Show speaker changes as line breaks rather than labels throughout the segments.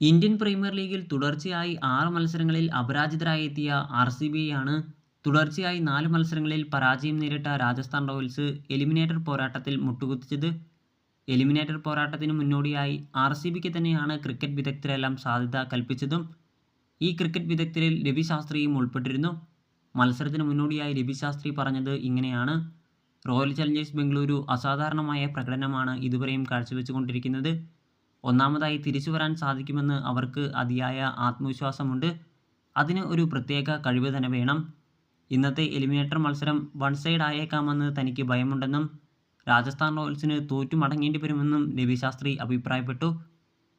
Indian premier ലീഗിൽ തുടർച്ചയായി ആറ് മത്സരങ്ങളിൽ അപരാജിതരായി എത്തിയ ആർ സി ബി ആണ് തുടർച്ചയായി നാല് മത്സരങ്ങളിൽ പരാജയം നേരിട്ട രാജസ്ഥാൻ റോയൽസ് എലിമിനേറ്റർ പോരാട്ടത്തിൽ മുട്ടുകുത്തിച്ചത്. എലിമിനേറ്റർ പോരാട്ടത്തിന് മുന്നോടിയായി ആർ സി ബിക്ക് തന്നെയാണ് ക്രിക്കറ്റ് വിദഗ്ധരെല്ലാം സാധ്യത കൽപ്പിച്ചതും. ഈ ക്രിക്കറ്റ് വിദഗ്ധരിൽ രവി ശാസ്ത്രിയും ഉൾപ്പെട്ടിരുന്നു. മത്സരത്തിന് മുന്നോടിയായി രവി ശാസ്ത്രി പറഞ്ഞത് ഇങ്ങനെയാണ്. റോയൽ ചലഞ്ചേഴ്സ് ബംഗളൂരു അസാധാരണമായ പ്രകടനമാണ് ഇതുവരെയും കാഴ്ചവെച്ചുകൊണ്ടിരിക്കുന്നത്. ഒന്നാമതായി തിരിച്ചു വരാൻ സാധിക്കുമെന്ന് അവർക്ക് അതിയായ ആത്മവിശ്വാസമുണ്ട്. അതിന് ഒരു പ്രത്യേക കഴിവ് തന്നെ വേണം. ഇന്നത്തെ എലിമിനേറ്റർ മത്സരം വൺ സൈഡ് ആയേക്കാമെന്ന് തനിക്ക് ഭയമുണ്ടെന്നും രാജസ്ഥാൻ റോയൽസിന് തോറ്റു മടങ്ങേണ്ടി വരുമെന്നും രവി ശാസ്ത്രി അഭിപ്രായപ്പെട്ടു.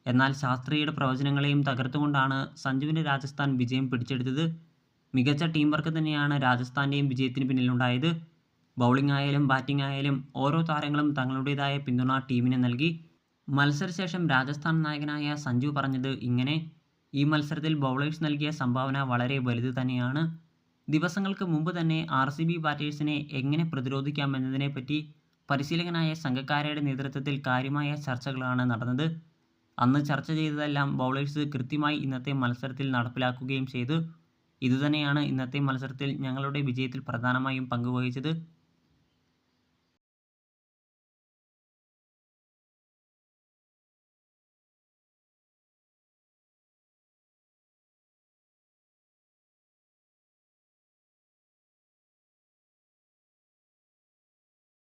എന്നാൽ ശാസ്ത്രിയുടെ പ്രവചനങ്ങളെയും തകർത്തുകൊണ്ടാണ് സഞ്ജുവിന്റെ രാജസ്ഥാൻ വിജയം പിടിച്ചെടുത്തത്. മികച്ച ടീം വർക്ക് തന്നെയാണ് രാജസ്ഥാന്റെയും വിജയത്തിന് പിന്നിലുണ്ടായത്. ബൗളിംഗ് ആയാലും ബാറ്റിംഗ് ആയാലും ഓരോ താരങ്ങളും തങ്ങളുടേതായ പിന്തുണ ടീമിന് നൽകി. മത്സരശേഷം രാജസ്ഥാൻ നായകനായ സഞ്ജു പറഞ്ഞത് ഇങ്ങനെ ഈ മത്സരത്തിൽ ബൗളേഴ്സ് നൽകിയ സംഭാവന വളരെ വലുത് തന്നെയാണ്. ദിവസങ്ങൾക്ക് മുമ്പ് തന്നെ ആർ സി ബി ബാറ്റേഴ്സിനെ എങ്ങനെ പ്രതിരോധിക്കാമെന്നതിനെപ്പറ്റി പരിശീലകനായ സംഘക്കാരയുടെ നേതൃത്വത്തിൽ കാര്യമായ ചർച്ചകളാണ് നടന്നത്. അന്ന് ചർച്ച ചെയ്തതെല്ലാം ബൗളേഴ്സ് കൃത്യമായി ഇന്നത്തെ മത്സരത്തിൽ നടപ്പിലാക്കുകയും ചെയ്തു. ഇതുതന്നെയാണ് ഇന്നത്തെ മത്സരത്തിൽ ഞങ്ങളുടെ വിജയത്തിൽ പ്രധാനമായും പങ്കുവഹിച്ചത്.